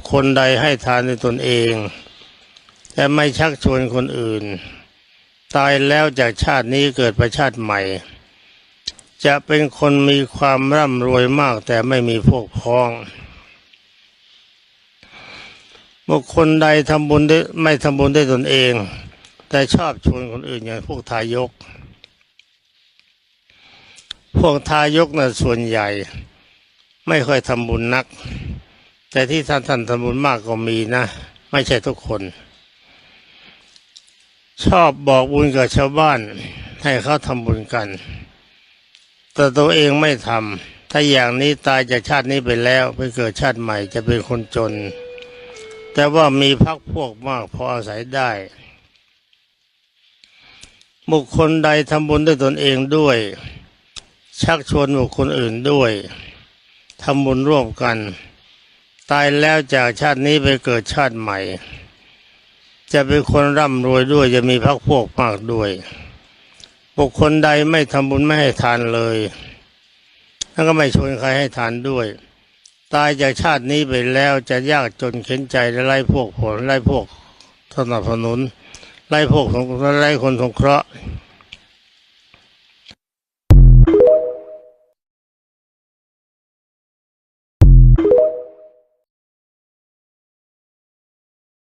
คคลใดให้ทานในตนเอง แต่ไม่ชักชวนคนอื่น ตายแล้วจากชาตินี้เกิดประชาติใหม่ จะเป็นคนมีความร่ำรวยมากแต่ไม่มีพวกพ้อง บุคคลใดทำบุญได้ไม่ทำบุญได้ตนเอง แต่ชอบชวนคนอื่นอย่างพวกทายก พวกทายกนะ่ะส่วนใหญ่ ไม่ค่อยทำบุญนัก แต่ที่ท่านท่านทำบุญมากก็มีนะ ไม่ใช่ทุกคน ชอบบอกบุญกับชาวบ้าน ให้เขาทำบุญกัน แต่ตัวเองไม่ทำถ้าอย่างนี้ตายจากชาตินี้ไปแล้วไปเกิดชาติใหม่จะเป็นคนจน แต่ว่ามีพักพวกมากพออาศัยได้ บุคคลใดทำบุญด้วยตนเองด้วย ชักชวนบุคคลอื่นด้วยทำบุญร่วมกัน ตายแล้วจากชาตินี้ไปเกิดชาติใหม่ จะเป็นคนร่ำรวยด้วยจะมีพักพวกมากด้วยบุคคลใดไม่ทำบุญไม่ให้ทานเลยแล้วก็ไม่ชวนใครให้ทานด้วย ตายจากชาตินี้ไปแล้วจะยากจนเข็นใจและไล่พวกผลไล่พวกสนับสนุนไล่พวกของไล่คนสงเคราะห์